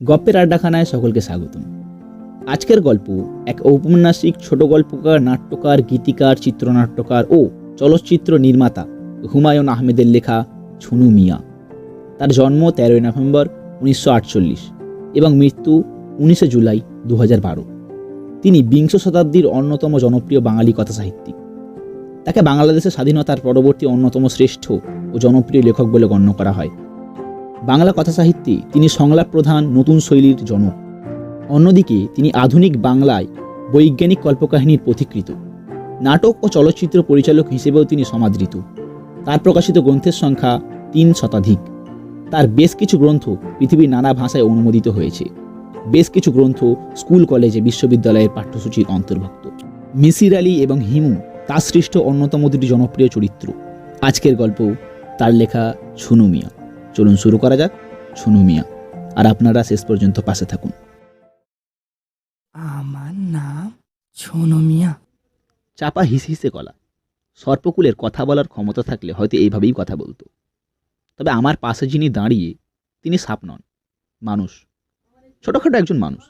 গপ্পের আড্ডাখানায় সকলকে স্বাগতম। আজকের গল্প এক ঔপন্যাসিক ছোট গল্পকার, নাট্যকার, গীতিকার, চিত্রনাট্যকার ও চলচ্চিত্র নির্মাতা হুমায়ুন আহমেদের লেখা ছুনু মিয়া। তার জন্ম তেরোই নভেম্বর উনিশশো আটচল্লিশ এবং মৃত্যু উনিশে জুলাই দু তিনি বিংশ শতাব্দীর অন্যতম জনপ্রিয় বাঙালি কথাসাহিত্যিক। তাকে বাংলাদেশের স্বাধীনতার পরবর্তী অন্যতম শ্রেষ্ঠ ও জনপ্রিয় লেখক বলে গণ্য করা হয়। বাংলা কথাসাহিত্যে তিনি সংলাপ প্রধান নতুন শৈলীর জনক। অন্যদিকে তিনি আধুনিক বাংলায় বৈজ্ঞানিক কল্পকাহিনীর পথিকৃত নাটক ও চলচ্চিত্র পরিচালক হিসেবেও তিনি সমাদৃত। তার প্রকাশিত গ্রন্থের সংখ্যা তিন শতাধিক। তার বেশ কিছু গ্রন্থ পৃথিবীর নানা ভাষায় অনুমোদিত হয়েছে। বেশ কিছু গ্রন্থ স্কুল, কলেজে, বিশ্ববিদ্যালয়ের পাঠ্যসূচির অন্তর্ভুক্ত। মিসির আলী এবং হিমু তার সৃষ্ট অন্যতম দুটি জনপ্রিয় চরিত্র। আজকের গল্প তার লেখা ছুনু মিয়া। চলুন শুরু করা যাক। ছুনু মিয়া আর আপনারা শেষ পর্যন্ত পাশে থাকুন। আমার নাম ছোনু মিয়া। চাপা হিস হিসে গলা। সর্পকুলের কথা বলার ক্ষমতা থাকলে হয়তো এইভাবেই কথা বলতো। তবে আমার পাশে যিনি দাঁড়িয়ে তিনি সাপ নন মানুষ। ছোটোখাটো একজন মানুষ।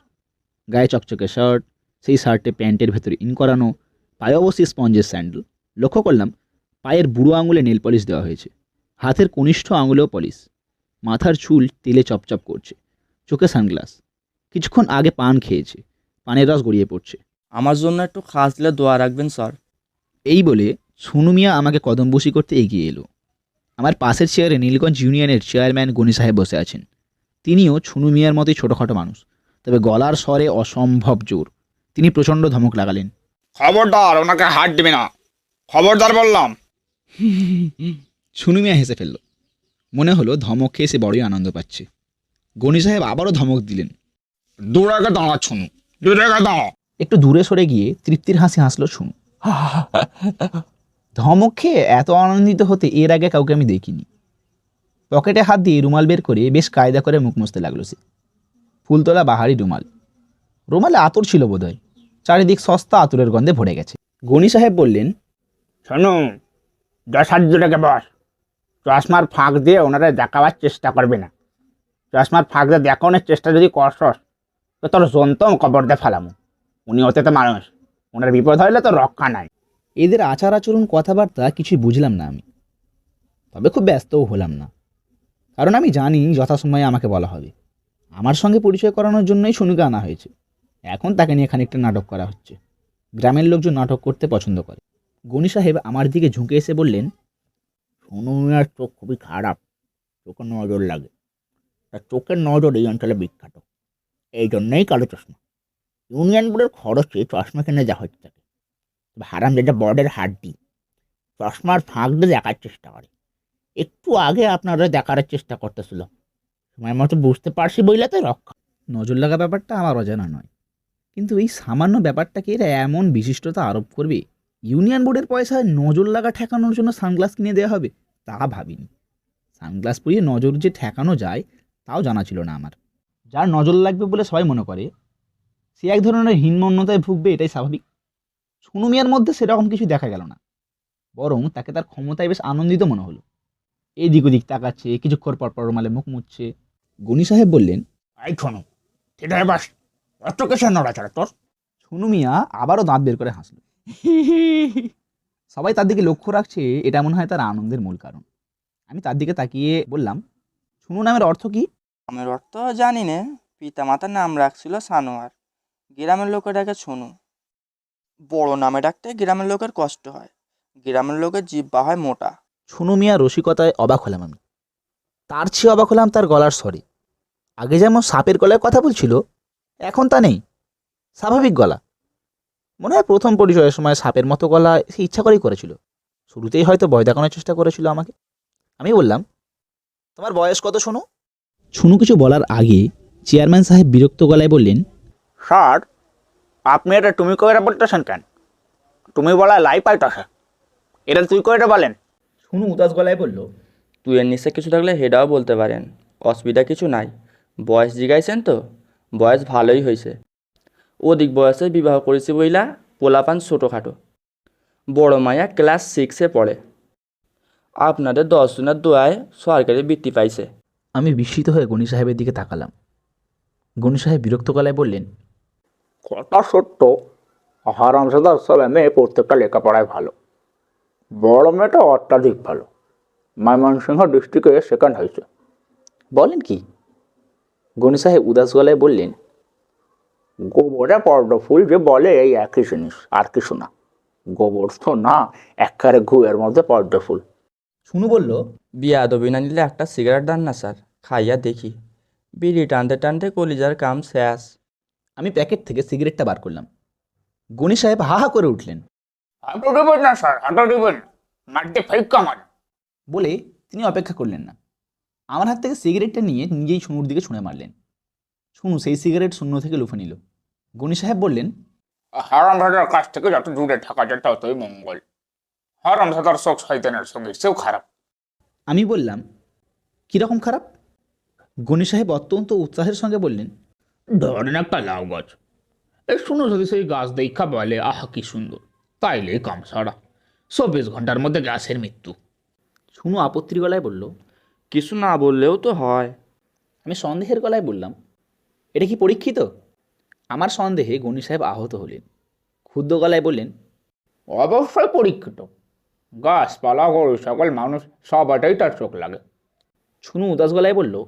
গায়ে চকচকে শার্ট সেই শার্টে প্যান্টের ভেতরে ইন করানো পায়ে অবশ্যই স্পঞ্জের স্যান্ডেল। লক্ষ্য করলাম পায়ের বুড়ো আঙুলে নেল পলিশ দেওয়া হয়েছে। হাতের কনিষ্ঠ আঙুলেও পলিশ। মাথার চুল তেলে চপচপ করছে। চোখে সানগ্লাস। কিছুক্ষণ আগে পান খেয়েছে। পানের রস গড়িয়ে পড়ছে। আমার জন্য একটু খাস দিলে দোয়া রাখবেন স্যার। এই বলে ছুনু মিয়া আমাকে কদমবসি করতে এগিয়ে এলো। আমার পাশের চেয়ারে নীলগঞ্জ ইউনিয়নের চেয়ারম্যান গনি সাহেব বসে আছেন। তিনিও ছুনু মিয়ার মতোই ছোটোখাটো মানুষ। তবে গলার স্বরে অসম্ভব জোর। তিনি প্রচণ্ড ধমক লাগালেন। খবরদার ওনাকে হাত দিবি না। খবরদার বললাম। ছুনু মিয়া হেসে ফেলল। মনে হলো ধমক খেয়ে সে বড়ই আনন্দ পাচ্ছে। গণি সাহেব আবারও ধমক দিলেন দূরে গে দাঁড়া শুনু দূরে দাঁড়া একটু দূরে সরে গিয়ে তৃপ্তির হাসি হাসলো ছুনু। ধমক খেয়ে এত আনন্দিত হতে এর আগে কাউকে আমি দেখিনি। পকেটে হাত দিয়ে রুমাল বের করে বেশ কায়দা করে মুখ মুছতে লাগল সে। ফুলতলা বাহারি রুমাল। রুমালে আতর ছিল বোধহয় চারিদিক সস্তা আতরের গন্ধে ভরে গেছে। গনি সাহেব বললেন শোনো দশ হাত দূরে বস। চশমার ফাঁক দিয়ে ওনারা দেখাবার চেষ্টা করবে না। চশমার ফাঁক দিয়ে দেখানোর চেষ্টা যদি করস তো তোর জন্তম কবর দিয়ে ফেলামো। উনি হতে তো মানুষ, ওনার বিপদ হইলে তো রক্ষা নাই। এদের আচার আচরণ, কথাবার্তা কিছুই বুঝলাম না আমি। তবে খুব ব্যস্তও হলাম না। কারণ আমি জানি যথাসময়ে আমাকে বলা হবে। আমার সঙ্গে পরিচয় করানোর জন্যই সনুকে আনা হয়েছে। এখন তাকে নিয়ে খানিকটা নাটক করা হচ্ছে। গ্রামের লোকজন নাটক করতে পছন্দ করে। গনি সাহেব আমার দিকে ঝুঁকে এসে বললেন সোনু মিয়ার চোখ খুবই খারাপ। চোখে নজর লাগে। তার চোখের নজর এই অঞ্চলে বিখ্যাত। এই জন্যই কালো চশমা। ইউনিয়ন বোর্ডের খরচে চশমা কিনে যা হচ্ছে তাকে। হারাম যেটা বর্ডের হাড্ডি। চশমার ফাঁক দিয়ে দেখার চেষ্টা করে। একটু আগে আপনারা দেখার চেষ্টা করতেছিল। সময় মতো বুঝতে পারছি বইলে তো রক্ষা। নজর লাগা ব্যাপারটা আমার অজানা নয়। কিন্তু এই সামান্য ব্যাপারটাকে এরা এমন বিশিষ্টতা আরোপ করবে ইউনিয়ন বোর্ডের পয়সায় নজর লাগা ঠেকানোর জন্য সানগ্লাস কিনে দেওয়া হবে? তা ভাবিনি। সানগ্লাস পরিয়ে নজর যে ঠেকানো যায়, তাও জানা ছিল না আমার। যার নজর লাগবে বলে সবাই মনে করে, সে এক ধরনের হীনমন্যতায় ভুগবে, এটাই স্বাভাবিক। সোনু মিয়ার মধ্যে সেরকম কিছু দেখা গেল না, বরং তাকে তার ক্ষমতায় বেশ আনন্দিত মনে হলো। এদিক ওদিক তাকাচ্ছে, কিছুক্ষণ পর পর মালে মুখ মুছছে। গনি সাহেব বললেন শোনো ঠিক আছে বাস অত নড়াচড়া, তোর? ছুনু মিয়া আবারও দাঁত বের করে হাসল। সবাই তার দিকে লক্ষ্য রাখছে এটা মনে হয় তার আনন্দের মূল কারণ। আমি তার দিকে তাকিয়ে বললাম ছুনু নামের অর্থ কি? আমার অর্থ জানি না পিতা মাতার নাম রাখছিল সানোয়ার। গ্রামের লোকে ডাকে ছুনু বড় নামে ডাকতে গ্রামের লোকের কষ্ট হয়। গ্রামের লোকের জিব্বা হয় মোটা। ছুনু মিয়া রসিকতায় অবাক হলাম আমি। তার চেয়ে অবাক হলাম তার গলার স্বরে। আগে যেমন সাপের গলায় কথা বলছিল এখন তা নেই। স্বাভাবিক গলা। মনে হয় প্রথম পরিচয়ের সময় সাপের মতো গলা সে ইচ্ছা করেই করেছিল। শুরুতেই হয়তো ভয় দেখানোর চেষ্টা করেছিল আমাকে। আমি বললাম তোমার বয়স কত শোনো শুনু কিছু বলার আগে চেয়ারম্যান সাহেব বিরক্ত গলায় বললেন স্যার আপনি এটা তুমি করে বলতেছেন কেন? তুমি বলা লাই পাইতেছে। এটা তুই করে বলেন। শুনু উদাস গলায় বলল তুই এর নিচে কিছু থাকলে হেডাও বলতে পারেন। অসুবিধা কিছু নাই। বয়স জিগাইছেন তো? বয়স ভালোই হয়েছে অধিক বয়সে বিবাহ করেছি বইলা পোলাপান ছোটোখাটো। বড় মায়া ক্লাস সিক্সে পড়ে। আপনাদের দশজনের দোয়ায় সরকারি বৃত্তি পাইছে। আমি বিস্মিত হয়ে গণি সাহেবের দিকে তাকালাম। গণি সাহেব বিরক্ত গলায় বললেন কথা সত্য হারামজাদার ছেলে মেয়ে প্রত্যেকটা লেখাপড়ায় ভালো। বড় মেয়েটা অত্যাধিক ভালো। ময়মনসিংহ ডিস্ট্রিক্টে সেকেন্ড হয়েছে। বলেন কি? গণি সাহেব উদাস গলায় বললেন গোবরে পদ্ম ফুল যে বলে এই একই জিনিস আর কিছু না। গোবর তো না একবারে ঘুয়ের মধ্যে পদ্ম ফুল। শুনু বলল বিয়া দবি না নিলে একটা সিগারেট দান না স্যার। খাইয়া দেখি। বিড়ি টানতে টানতে কলিজার কাম শেষ আমি প্যাকেট থেকে সিগারেটটা বার করলাম। গণি সাহেব হা হা করে উঠলেন। হাঁটো দেবেন না স্যার হাঁটো দেবেন। বলে তিনি অপেক্ষা করলেন না। আমার হাত থেকে সিগারেটটা নিয়ে নিজেই শুনুর দিকে ছুঁড়ে মারলেন। শুনু সেই সিগারেট শূন্য থেকে লুফে নিল। গণি সাহেব বললেন হারামজাদার কাছ থেকে যত দূরে থাকা যায় ততই মঙ্গল। হারামজাদার শোক শয়তানের সঙ্গে সেও খারাপ। আমি বললাম কীরকম খারাপ? গণি সাহেব অত্যন্ত উৎসাহের সঙ্গে বললেন ধরেন একটা লাউ গাছ। এই শুনো যদি সেই গাছ দেখা বলে আহা কি সুন্দর। তাইলে কাম সারা চব্বিশ ঘণ্টার মধ্যে গাছের মৃত্যু। শুনু আপত্তির গলায় বলল কিছু না বললেও তো হয়। আমি সন্দেহের গলায় বললাম এটা কি পরীক্ষিত? আমার সন্দেহে গণি সাহেব আহত হলেন। ক্ষুদ্র গলায় বললেন অবশ্যই পরীক্ষিত। গাছপালা গরু সকল মানুষ সবাটাই তার চোখ লাগে। শুনু উদাস গলায় বলল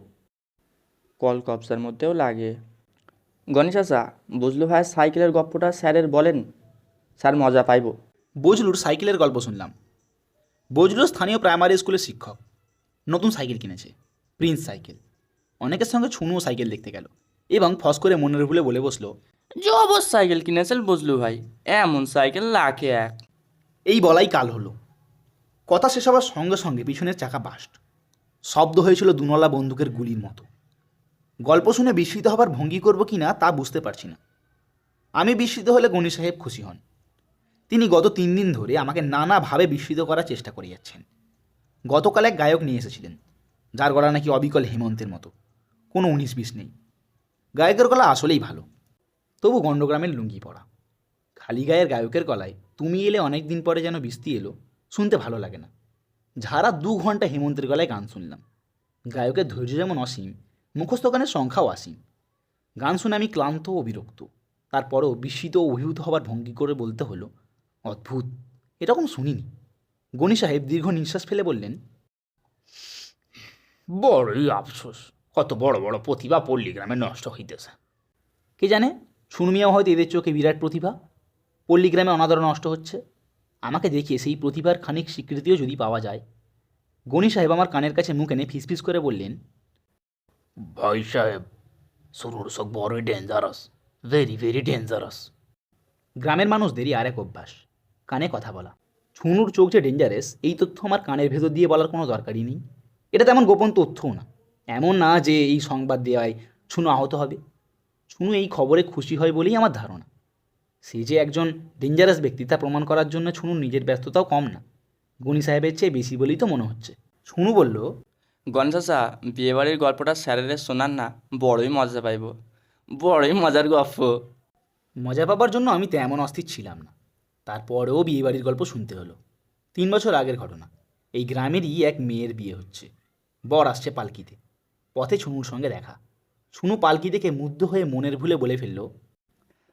কল কবসার মধ্যেও লাগে। গণেশ আসা বুঝলু ভাই সাইকেলের গল্পটা স্যারের বলেন? স্যার মজা পাইব। বজলুর সাইকেলের গল্প শুনলাম। বজলু স্থানীয় প্রাইমারি স্কুলের শিক্ষক। নতুন সাইকেল কিনেছে প্রিন্স সাইকেল। অনেকের সঙ্গে ছুনুও সাইকেল দেখতে গেল। এবং ফস করে মনের ভুলে বলে বসল জবর সাইকেল কিনেছেন বুঝলু ভাই এমন সাইকেল লাখে এক। এই বলাই কাল হলো। কথা শেষ হওয়ার সঙ্গে সঙ্গে পিছনের চাকা বাস্ট। শব্দ হয়েছিল দুনলা বন্দুকের গুলির মতো। গল্প শুনে বিস্মিত হবার ভঙ্গি করব কি না তা বুঝতে পারছি না। আমি বিস্মিত হলে গণি সাহেব খুশি হন। তিনি গত তিন দিন ধরে আমাকে নানাভাবে বিস্মিত করার চেষ্টা করে যাচ্ছেন গতকাল এক গায়ক নিয়ে এসেছিলেন যার গলা নাকি অবিকল হেমন্তের মতো। কোনো উনিশ বিশ নেই। গায়কের গলা আসলেই ভালো। তবু গণ্ডগ্রামের লুঙ্গি পরা। খালি গায়ের গায়কের গলায় তুমি এলে অনেক দিন পরে যেন বৃষ্টি এলো, শুনতে ভালো লাগে না। ঝাড়া দু ঘণ্টা হেমন্তের গলায় গান শুনলাম। গায়কের ধৈর্য যেমন অসীম, মুখস্থ গানের সংখ্যাও অসীম। গান শুনে আমি ক্লান্ত ও বিরক্ত। তারপরেও বিস্মিত ও অভিভূত হবার ভঙ্গি করে বলতে হলো, অদ্ভুত, এরকম শুনিনি। গণি সাহেব দীর্ঘ নিঃশ্বাস ফেলে বললেন, বড়ই আফসোস। কত বড় বড় প্রতিভা পল্লী গ্রামে নষ্ট হইতেছে। কে জানে? শুনমিয়াও হয়তো এদের চোখে বিরাট প্রতিভা। পল্লীগ্রামে অনাদর নষ্ট হচ্ছে। আমাকে দেখিয়ে সেই প্রতিভার খানিক স্বীকৃতিও যদি পাওয়া যায়। গণি সাহেব আমার কানের কাছে মুখ এনে ফিসফিস করে বললেন, ভাই সাহেব শুরুর সব বড়ই ডেঞ্জারাস ভেরি ভেরি ডেঞ্জারাস গ্রামের মানুষদেরই আরেক অভ্যাস, কানে কথা বলা। ছুনুর চোখ যে ডেঞ্জারেস এই তথ্য আমার কানের ভেতর দিয়ে বলার কোনো দরকারই নেই। এটা তেমন গোপন তথ্যও না। এমন না যে এই সংবাদ দেওয়ায় ছুনু আহত হবে। ছুনু এই খবরে খুশি হয় বলেই আমার ধারণা। সে যে একজন ডেঞ্জারাস ব্যক্তি তা প্রমাণ করার জন্য ছুনুর নিজের ব্যস্ততাও কম না। গণি সাহেবের চেয়ে বেশি বলেই তো মনে হচ্ছে। ছুনু বলল গণেশ বিয়েবাড়ির গল্পটা স্যারের শোনান না বড়ই মজা পাইব। বড়ই মজার গল্প। মজা পাবার জন্য আমি তেমন অস্থির ছিলাম না। তারপরেও বিয়েবাড়ির গল্প শুনতে হলো। তিন বছর আগের ঘটনা। এই গ্রামেরই এক মেয়ের বিয়ে হচ্ছে। বর আসছে পালকিতে। পথে ছুনুর সঙ্গে দেখা। ছুনু পালকি দেখে মুগ্ধ হয়ে মনের ভুলে বলে ফেলল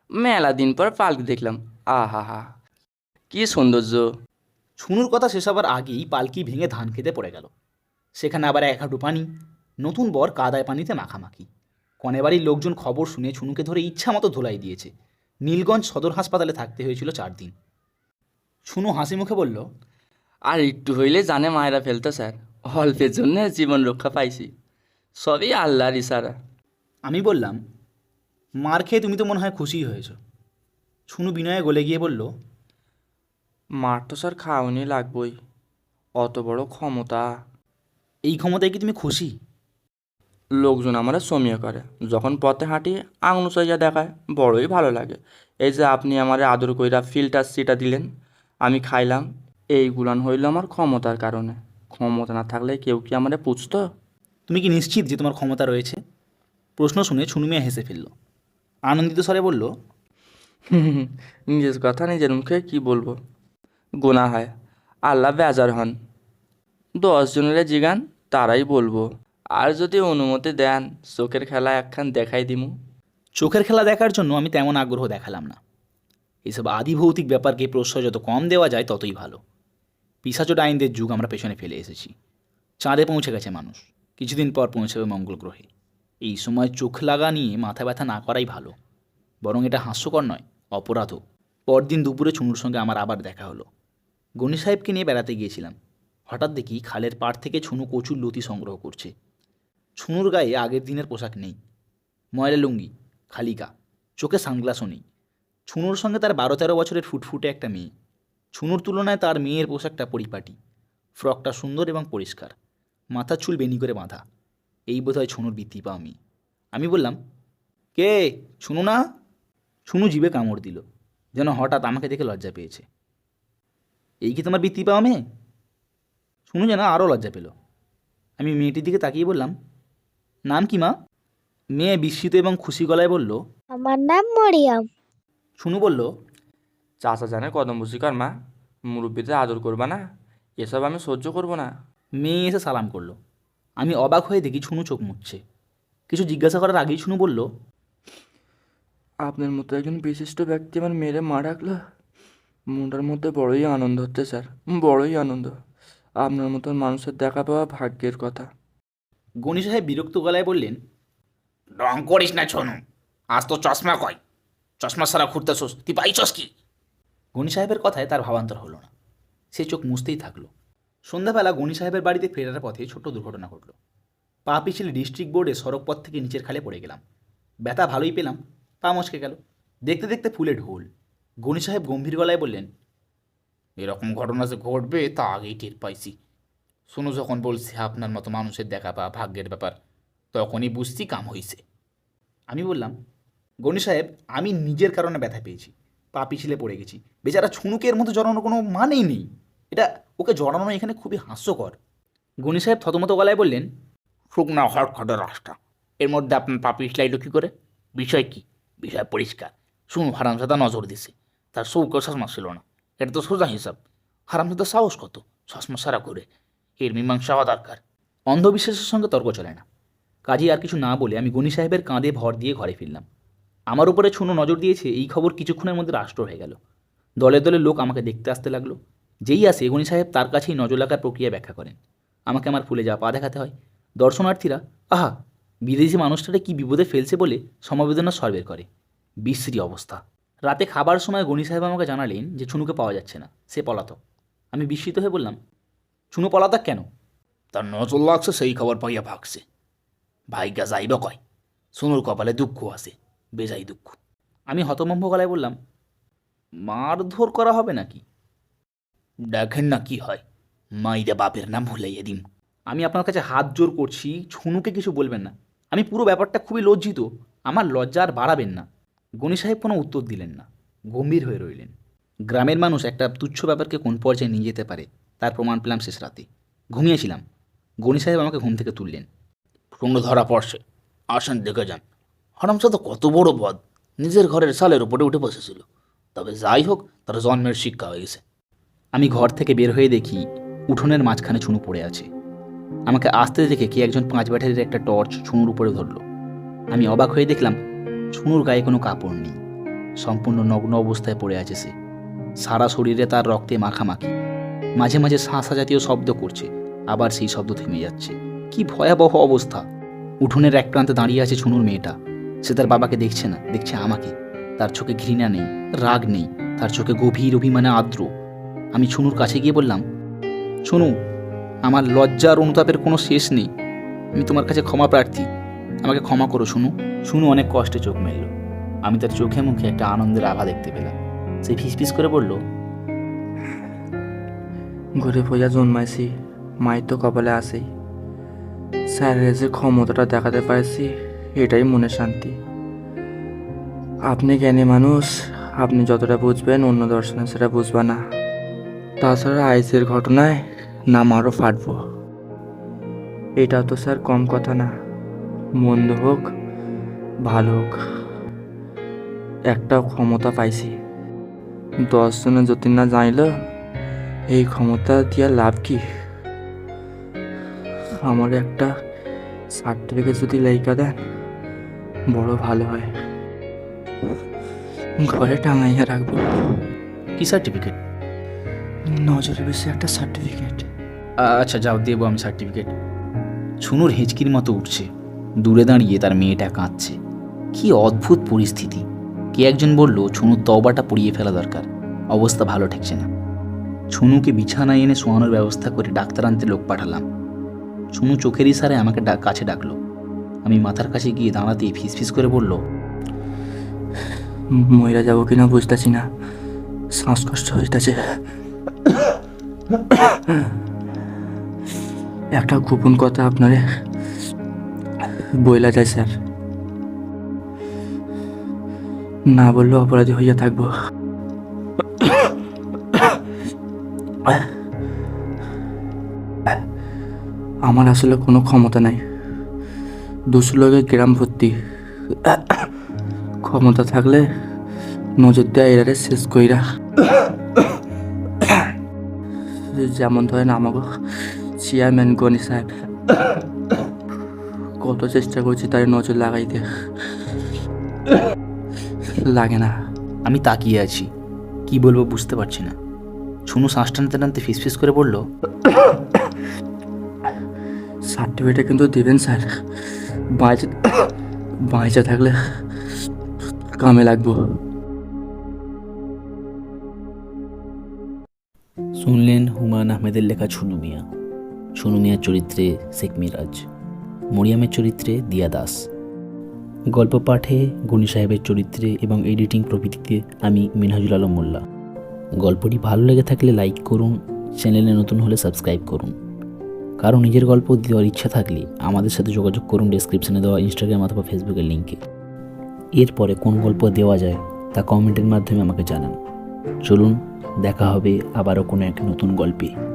মেলা দিন পর পালকি দেখলাম। আহা হা কি সৌন্দর্য। ছুনুর কথা শেষ হবার আগেই পালকি ভেঙে ধান খেতে পড়ে গেল। সেখানে আবার এক হাঁটু পানি নতুন বর কাদায় পানিতে মাখামাখি। কনে বাড়ির লোকজন খবর শুনে ছুনুকে ধরে ইচ্ছা মতো ধোলাই দিয়েছে। নীলগঞ্জ সদর হাসপাতালে থাকতে হয়েছিল চার দিন। ছুনু হাসি মুখে বলল আর একটু হইলে জানে মায়েরা ফেলতো স্যার। অল্পের জন্য জীবন রক্ষা পাইছি। সবই আল্লাহর ইশারা আমি বললাম মার খেয়ে তুমি তো মনে হয় খুশি হয়েছ। শুনু বিনয়ে গলে গিয়ে বলল মার তো স্যার খাওয়ানি লাগবই অত বড় ক্ষমতা। এই ক্ষমতায় কি তুমি খুশি? লোকজন আমার সমীয় করে যখন পথে হাঁটি আঙুল সইয়া দেখায় বড়ই ভালো লাগে। এই যে আপনি আমার আদর কইরা ফিল্টার সিটা দিলেন আমি খাইলাম এইগুলান হইল আমার ক্ষমতার কারণে। ক্ষমতা না থাকলে কেউ কি আমারে পুছতো? তুমি কি নিশ্চিত যে তোমার ক্ষমতা রয়েছে? প্রশ্ন শুনে ছুনু মেয়ে হেসে ফেলল। আনন্দিত স্বরে বলল নিজের কথা নিজের মুখে কি বলব? গোনা হয় আল্লাহ বেজার হন। দশ জনের জিগান তারাই বলব। আর যদি অনুমতি দেন চোখের খেলা একখান দেখাই দিমু। চোখের খেলা দেখার জন্য আমি তেমন আগ্রহ দেখালাম না। এসব আদিভৌতিক ব্যাপারকে প্রশ্রয় যত কম দেওয়া যায় ততই ভালো। পিসাচো ডাইনদের যুগ আমরা পেছনে ফেলে এসেছি। চাঁদে পৌঁছে গেছে মানুষ। কিছুদিন পর পৌঁছাবে মঙ্গল গ্রহে এই সময় চোখ লাগা নিয়ে মাথা ব্যথা না করাই ভালো। বরং এটা হাস্যকর নয়, অপরাধও। পরদিন দুপুরে ছুনুর সঙ্গে আমার আবার দেখা হলো। গণি সাহেবকে নিয়ে বেড়াতে গিয়েছিলাম। হঠাৎ দেখি খালের পাড় থেকে ছুনু কচুর লতি সংগ্রহ করছে। ছুনুর গায়ে আগের দিনের পোশাক নেই। ময়লা লুঙ্গি খালিকা চোখে সানগ্লাসও নেই। ছুনুর সঙ্গে তার বারো তেরো বছরের ফুটফুটে একটা মেয়ে। ছুনুর তুলনায় তার মেয়ের পোশাকটা পরিপাটি। ফ্রকটা সুন্দর এবং পরিষ্কার। মাথার চুল বেনি করে বাঁধা। এই বোধহয় ছুনুর বৃত্তি পাওয়া আমি। আমি বললাম কে? শুনু না? ছুনু জিভে কামড় দিল যেন হঠাৎ আমাকে দেখে লজ্জা পেয়েছে। এই কি তোমার বৃত্তি পাওয়া মেয়ে শুনু যেন আরও লজ্জা পেল। আমি মেয়েটির দিকে তাকিয়ে বললাম নাম কি মা? মেয়ে বিস্মিত এবং খুশি গলায় বলল আমার নাম মরিয়ম। ছুনু বলল চাচা জানে কদম বুঝি কর মা মুরব্বীতে আদর করবা না? এসব আমি সহ্য করব না। মেয়ে এসে সালাম করল। আমি অবাক হয়ে দেখি ছুনু চোখ মুছছে কিছু জিজ্ঞাসা করার আগেই ছুনু বলল আপনার মতো একজন বিশিষ্ট ব্যক্তি আমার মেয়েরে মা ডাকলো মনটার মধ্যে বড়ই আনন্দ হচ্ছে স্যার। বড়ই আনন্দ। আপনার মতন মানুষের দেখা পাওয়া ভাগ্যের কথা। গণি সাহেব বিরক্ত গলায় বললেন রং করিস না ছনু আজ তো চশমা কয়। চশমা সারা ঘুরতেছোস তুই পাইছস কি? গণি সাহেবের কথায় তার ভাবান্তর হলো না। সে চোখ মুছতেই থাকল। সন্ধ্যাবেলা গণি সাহেবের বাড়িতে ফেরার পথে ছোট্ট দুর্ঘটনা ঘটল। পা পিছিল ডিস্ট্রিক্ট বোর্ডে সড়ক পথ থেকে নিচের খালে পড়ে গেলাম। ব্যথা ভালোই পেলাম, পা মচকে গেল। দেখতে দেখতে ফুলে ঢোল। গণি সাহেব গম্ভীর গলায় বললেন, এরকম ঘটনা যে ঘটবে তা আগেই টের পাইছি। শুনু, যখন বলছি আপনার মতো মানুষের দেখা পাওয়া ভাগ্যের ব্যাপার, তখনই বুঝছি কাম হইছে। আমি বললাম, গণি সাহেব, আমি নিজের কারণে ব্যথা পেয়েছি, পা পিছলে পড়ে গেছি। বেচারা ছুনুকের মতো জড়ানোর কোনো মানেই নেই। এটা ওকে জড়ানো এখানে খুবই হাস্যকর। গণি সাহেব থতমত গলায় বললেন শুকনা হটখটের রাস্তা। এর মধ্যে আপনার পাপি লাইলো কী করে? বিষয় কি? বিষয় পরিষ্কার। শুনুন হারামজাদা নজর দিছে। তার সৌকেও চশমা ছিল না। এটা তো সোজা হিসাব। হারামজাদা সাহস কত? চশমা সারা করে? এর মীমাংসা হওয়া দরকার। অন্ধবিশ্বাসের সঙ্গে তর্ক চলে না। কাজী আর কিছু না বলে আমি গণি সাহেবের কাঁধে ভর দিয়ে ঘরে ফিরলাম। আমার উপরে ছুনো নজর দিয়েছে এই খবর কিছুক্ষণের মধ্যে রাষ্ট্র হয়ে গেল। দলে দলে লোক আমাকে দেখতে আসতে লাগল। যেই আসে গণি সাহেব তার কাছেই নজর লাগার প্রক্রিয়া ব্যাখ্যা করেন। আমাকে আমার ফুলে যাওয়া পা দেখাতে হয়। দর্শনার্থীরা, আহা, বিদেশি মানুষটাকে কি বিপদে ফেলছে বলে সমবেদনা স্বর বের করে। বিশ্রী অবস্থা। রাতে খাবার সময় গণি সাহেব আমাকে জানালেন যে ছুনুকে পাওয়া যাচ্ছে না, সে পলাতক। আমি বিস্মিত হয়ে বললাম, ছুনু পলাতক কেন? তার নজর লাগছে, সেই খবর পাইয়া ভাগছে। ভাইগা যাইব কয়? শুনুর কপালে দুঃখ আছে বেজাই দুঃখ। আমি হতমম্ভ গলায় বললাম, মারধর করা হবে নাকি? দেখেন না কি হয়। মাইদা বাপের নাম ভুলাইয়া দিম আমি আপনার কাছে হাত জোর করছি, ছুনুকে কিছু বলবেন না। আমি পুরো ব্যাপারটা খুবই লজ্জিত। আমার লজ্জা আর বাড়াবেন না। গণি সাহেব কোনো উত্তর দিলেন না। গম্ভীর হয়ে রইলেন। গ্রামের মানুষ একটা তুচ্ছ ব্যাপারকে কোন পর্যায়ে নিয়ে যেতে পারে, তার প্রমাণ পেলাম শেষ রাতে। ঘুমিয়েছিলাম। গণি সাহেব আমাকে ঘুম থেকে তুললেন। শুনে ধরা পড়ছে। আসেন, দেখে যান। হারামজাদা কত বড় পদ নিজের ঘরের সালের উপরে উঠে বসেছিল। তবে যাই হোক, তার জন্মের শিক্ষা হয়ে গেছে। আমি ঘর থেকে বের হয়ে দেখি উঠোনের মাঝখানে ছুনু পড়ে আছে। আমাকে আসতে দেখে কে একজন পাঁচ ব্যাটারির একটা টর্চ ছুনুর উপরে ধরল। আমি অবাক হয়ে দেখলাম, ছুনুর গায়ে কোনো কাপড় নেই। সম্পূর্ণ নগ্ন অবস্থায় পড়ে আছে সে। সারা শরীরে তার রক্তে মাখামাখি। মাঝে মাঝে শাঁসা জাতীয় শব্দ করছে, আবার সেই শব্দ থেমে যাচ্ছে। কি ভয়াবহ অবস্থা! উঠোনের এক প্রান্তে দাঁড়িয়ে আছে ছুনুর মেয়েটা। সে তার বাবাকে দেখছে না, দেখছে আমাকে। তার চোখে ঘৃণা নেই, রাগ নেই, তার চোখে গভীর অভিমানে আর্দ্র। আমি ছুনুর কাছে গিয়ে বললাম, ছুনু, আমার লজ্জার অনুতাপের কোনো শেষ নেই। আমি তোমার কাছে ক্ষমা প্রার্থী। আমাকে ক্ষমা করো শুনু শুনু অনেক কষ্টে চোখ মেলল। আমি তার চোখে মুখে একটা আনন্দের আভা দেখতে পেলাম। সে ফিসফিস করে বলল, ঘুরে ফইয়া জন্মাইছি, মাই তো কপালে আসেই স্যারের যে ক্ষমতাটা দেখাতে পারছি এটাই মনে শান্তি। আপনি জ্ঞানী মানুষ, আপনি যতটা বুঝবেন, অন্য দর্শনে সেটা বুঝবা না। তাছাড়া আইসের ঘটনায় নাম আরও ফাটবো। এটা তো স্যার কম কথা না। মন্দ হোক, ভালো হোক। একটা ক্ষমতা পাইছি। দশজনে যদি না জানল, এই ক্ষমতা দিয়া লাভ কি? আমার একটা সার্টিফিকেট যদি লেখা দেন, বড় ভালো হয়। ঘরে টাঙাইয়া রাখব। কি সার্টিফিকেট নজরে বেশি একটা সার্টিফিকেট আচ্ছা যাও দেবো আমি সার্টিফিকেট ছুনুর হেঁচকির মতো উঠছে। দূরে দাঁড়িয়ে তার মেয়েটা কাঁদছে। কি অদ্ভুত পরিস্থিতি। কে একজন বলল ছুনুর তবাটা পুড়িয়ে ফেলা দরকার। অবস্থা ভালো ঠেকছে না। ছুনুকে বিছানায় এনে শোয়ানোর ব্যবস্থা করে ডাক্তার আনতে লোক পাঠালাম। ছুনু চোখের ইশারায় আমাকে ডাক কাছে ডাকলো। আমি মাথার কাছে গিয়ে দাঁড়াতেই ফিসফিস করে বলল মহিলা যাব কিনা বুঝতেছি না। শ্বাসকষ্ট হইতেছে। একটা গোপন কথা আপনারে বইলা যায়, স্যার। না বললেও অপরাধী হইয়া থাকব। আমার আসলে কোনো ক্ষমতা নাই। দুশো লোকের গ্রাম ভর্তি। ক্ষমতা থাকলে নজর দেয় এরারে শেষ কইরা যেমন ধরেন আমাকে চেয়ারম্যান গনি সাহেব কত চেষ্টা করছি তার নজর লাগাইতে। লাগে না। আমি তাকিয়ে আছি কি বলব বুঝতে পারছি না। ছুনু শ্বাস টানতে টানতে ফিসফিস করে বলল সার্টিফিকেট কিন্তু দেবেন স্যার। বাঁচে বাঁচে থাকলে কামে লাগবো। শুনলেন হুমায়ুন আহমেদের লেখা ছুনু মিয়া। ছুনু মিয়ার চরিত্রে শেখ মিরাজ, মরিয়ামের চরিত্রে দিয়া দাস। গল্প পাঠে গণি সাহেবের চরিত্রে এবং এডিটিং প্রভৃতিতে আমি মিনহাজুল আলম মোল্লা। গল্পটি ভালো লেগে থাকলে লাইক করুন, চ্যানেলে নতুন হলে সাবস্ক্রাইব করুন। কারও নিজের গল্প দেওয়ার ইচ্ছা থাকলে আমাদের সাথে যোগাযোগ করুন ডেসক্রিপশনে দেওয়া ইনস্টাগ্রাম অথবা ফেসবুকের লিঙ্কে। এরপরে কোন গল্প দেওয়া যায় তা কমেন্টের মাধ্যমে আমাকে জানান। চলুন দেখা হবে আবারও কোনো এক নতুন গল্পে।